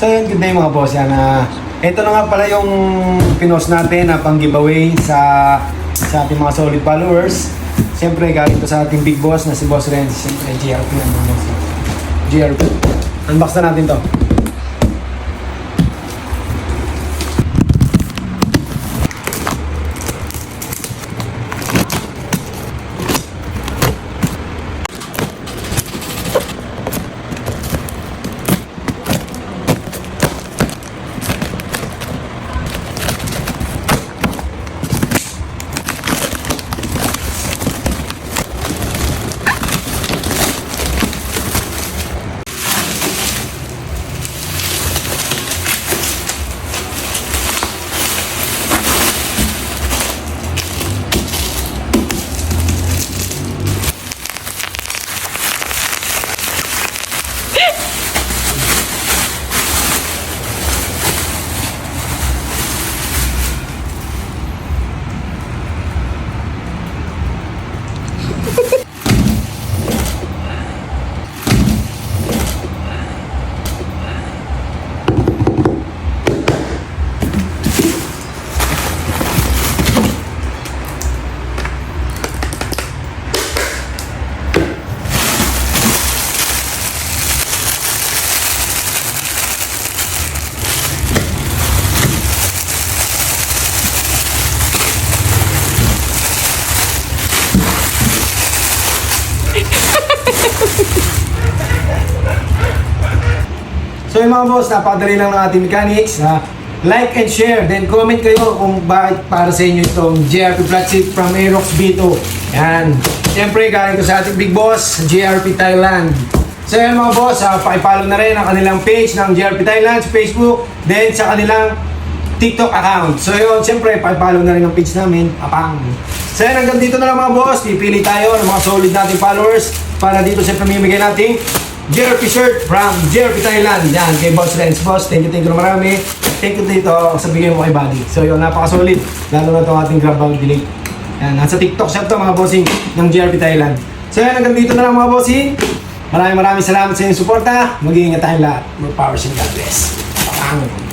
So yun, good day mga boss. Yan, ah, ito na nga pala yung pinost natin na pang giveaway sa sa ating mga solid followers. Siyempre, galing to sa ating big boss na si Boss Renz. Siyempre, GRP. GRP. Unbox na natin to. So yung mga boss, napakadali lang ng ating mechanics. Ha? Like and share, then comment kayo kung bakit para sa inyo itong JRP flat seat from Aerox B2. Yan. Siyempre, galing ko sa ating big boss, JRP Thailand. So yun mga boss, uh, pakipollow na rin ang kanilang page ng JRP Thailand sa Facebook, then sa kanilang TikTok account. So yun, siyempre, pakipollow na rin ang page namin. Apang. So yun, hanggang dito na lang mga boss. Pipili tayo ng mga solid nating followers para dito sa pamimigay nating JRP shirt from JRP Thailand. Yan, kay Boss Renz. Boss, thank you, thank you marami. Thank you dito sa bigay mo kay Buddy. So yun, napaka-solid. Lalo na itong ating grab bag delay. Yan, nasa TikTok shop to mga bossing ng JRP Thailand. So yan, hanggang dito na lang mga bossing. Maraming maraming salamat sa inyong suporta. Mag-iingat tayong lahat. More powers and God bless. Pang!